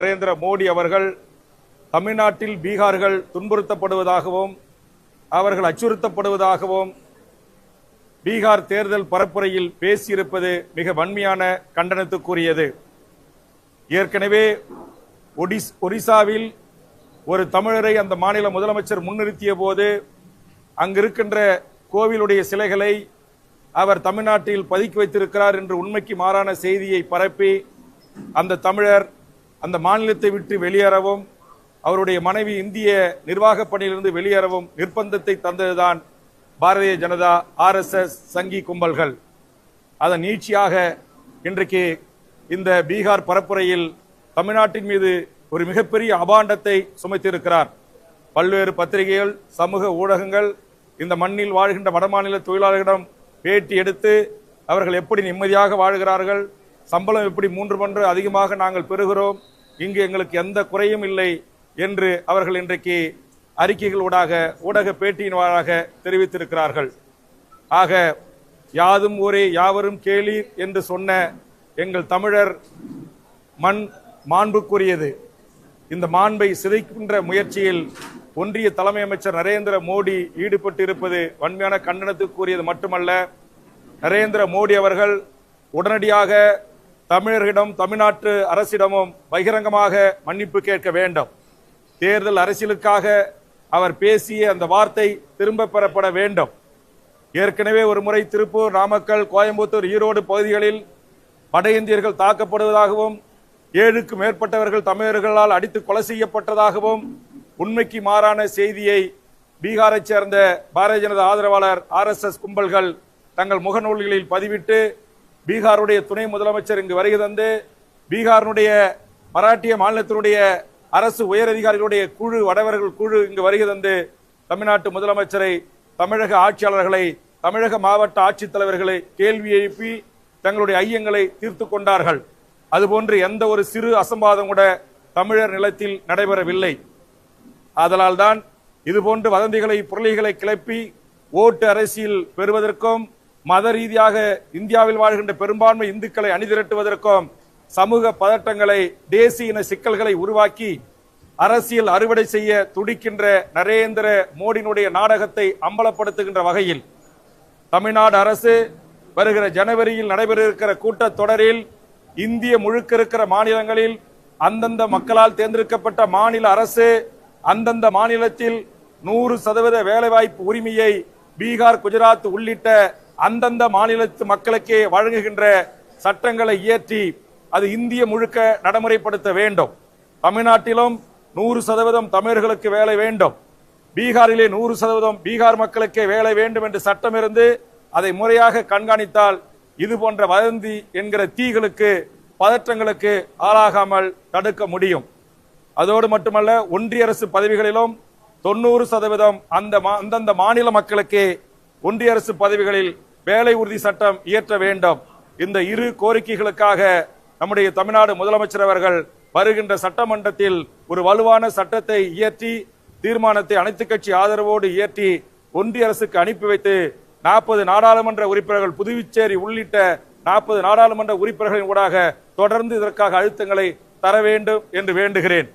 நரேந்திர மோடி அவர்கள் தமிழ்நாட்டில் பீகார்கள் துன்புறுத்தப்படுவதாகவும் அவர்கள் அச்சுறுத்தப்படுவதாகவும் பீகார் தேர்தல் பரப்புரையில் பேசியிருப்பது மிக வன்மையான கண்டனத்துக்குரியது. ஏற்கனவே ஒடிஸ் ஒரிசாவில் ஒரு தமிழரை அந்த மாநில முதலமைச்சர் முன்னிறுத்திய போது அங்கிருக்கின்ற கோவிலுடைய சிலைகளை அவர் தமிழ்நாட்டில் பதுக்கி வைத்திருக்கிறார் என்று உண்மைக்கு மாறான செய்தியை பரப்பி அந்த தமிழர் அந்த மாநிலத்தை விட்டு வெளியேறவும் அவருடைய மனைவி இந்திய நிர்வாகப் பணியிலிருந்து வெளியேறவும் நிர்பந்தத்தை தந்ததுதான் பாரதிய ஜனதா ஆர்எஸ்எஸ் சங்கி கும்பல்கள். அதன் நீட்சியாக இன்றைக்கு இந்த பீகார் பரப்புரையில் தமிழ்நாட்டின் மீது ஒரு மிகப்பெரிய அபாண்டத்தை சுமைத்திருக்கிறார் பல்வேறு பத்திரிகைகள் சமூக ஊடகங்கள் இந்த மண்ணில் வாழ்கின்ற வடமாநில தொழிலாளர்களிடம் பேட்டி எடுத்து அவர்கள் எப்படி நிம்மதியாக வாழ்கிறார்கள் சம்பளம் எப்படி மூன்று மன்று அதிகமாக நாங்கள் பெறுகிறோம்? இங்கு எங்களுக்கு எந்த குறையும் இல்லை என்று அவர்கள் இன்றைக்கு அறிக்கைகள் ஊடாக ஊடக பேட்டியின் வாழாக தெரிவித்திருக்கிறார்கள். ஆக யாதும் ஊரே யாவரும் கேளீர் என்று சொன்ன எங்கள் தமிழர் மண் மாண்புக்குரியது. இந்த மாண்பை சிதைக்கின்ற முயற்சியில் ஒன்றிய தலைமை அமைச்சர் நரேந்திர மோடி ஈடுபட்டு இருப்பது வன்மையான கண்டனத்துக்குரியது மட்டுமல்ல நரேந்திர மோடி அவர்கள் உடனடியாக தமிழர்களிடம் தமிழ்நாட்டு அரசிடமும் பகிரங்கமாக மன்னிப்பு கேட்க வேண்டும். தேர்தல் அரசியலுக்காக அவர் பேசிய அந்த வார்த்தை திரும்ப பெறப்பட வேண்டும். ஏற்கனவே ஒரு முறை திருப்பூர் நாமக்கல் கோயம்புத்தூர் ஈரோடு பகுதிகளில் வட இந்தியர்கள் தாக்கப்படுவதாகவும் ஏழுக்கு மேற்பட்டவர்கள் தமிழர்களால் அடித்து கொலை செய்யப்பட்டதாகவும் உண்மைக்கு மாறான செய்தியை பீகாரைச் சேர்ந்த பாரதிய ஜனதா ஆதரவாளர் ஆர்எஸ்எஸ் கும்பல்கள் தங்கள் முகநூல்களில் பதிவிட்டு பீகாருடைய துணை முதலமைச்சர் இங்கு வருகை தந்து பீகாரினுடைய மராட்டிய மாநிலத்தினுடைய அரசு உயரதிகாரிகளுடைய குழு வடவர்கள் குழு இங்கு வருகை தந்து தமிழ்நாட்டு முதலமைச்சரை தமிழக ஆட்சியாளர்களை தமிழக மாவட்ட ஆட்சித்தலைவர்களை கேள்வி எழுப்பி தங்களுடைய ஐயங்களை தீர்த்து கொண்டார்கள். அதுபோன்று எந்த ஒரு சிறு அசம்பாதம் கூட தமிழர் நிலத்தில் நடைபெறவில்லை. ஆதலால்தான் இதுபோன்று வதந்திகளை புரளிகளை கிளப்பி ஓட்டு அரசியல் பெறுவதற்கும் மத ரீதியாக இந்தியாவில் வாழ்கின்ற பெரும்பான்மை இந்துக்களை அணிதிரட்டுவதற்கும் சமூக பதட்டங்களை தேசிய இன சிக்கல்களை உருவாக்கி அரசியல் அறுவடை செய்ய துடிக்கின்ற நரேந்திர மோடியினுடைய நாடகத்தை அம்பலப்படுத்துகின்ற வகையில் தமிழ்நாடு அரசு வருகிற ஜனவரியில் நடைபெற இருக்கிற கூட்டத்தொடரில் இந்திய முழுக்க இருக்கிற மாநிலங்களில் அந்தந்த மக்களால் தேர்ந்தெடுக்கப்பட்ட மாநில அரசு அந்தந்த மாநிலத்தில் நூறு சதவீத வேலைவாய்ப்பு உரிமையை பீகார் குஜராத் உள்ளிட்ட அந்தந்த மாநிலத்து மக்களுக்கே வழங்குகின்ற சட்டங்களை இயற்றி அது இந்திய முழுக்க நடைமுறைப்படுத்த வேண்டும். தமிழ்நாட்டிலும் நூறு சதவீதம் தமிழர்களுக்கு வேலை வேண்டும். பீகாரிலே நூறு சதவீதம் பீகார் மக்களுக்கே வேலை வேண்டும் என்று சட்டம் இருந்து அதை முறையாக கண்காணித்தால் இது போன்ற வதந்தி என்கிற தீகளுக்கு பதற்றங்களுக்கு ஆளாகாமல் தடுக்க முடியும். அதோடு மட்டுமல்ல ஒன்றிய அரசு பதவிகளிலும் தொண்ணூறு சதவீதம் அந்த மா- அந்தந்த மாநில மக்களுக்கே ஒன்றிய அரசு பதவிகளில் வேலை உறுதி சட்டம் இயற்ற வேண்டும். இந்த இரு கோரிக்கைகளுக்காக நம்முடைய தமிழ்நாடு முதலமைச்சர் அவர்கள் வருகின்ற சட்டமன்றத்தில் ஒரு வலுவான சட்டத்தை இயற்றி தீர்மானத்தை அனைத்து கட்சி ஆதரவோடு இயற்றி ஒன்றிய அரசுக்கு அனுப்பி வைத்து நாற்பது நாடாளுமன்ற உறுப்பினர்கள் புதுச்சேரி உள்ளிட்ட நாற்பது நாடாளுமன்ற உறுப்பினர்களின் ஊடாக தொடர்ந்து இதற்காக அழுத்தங்களை தர வேண்டும் என்று வேண்டுகிறேன்.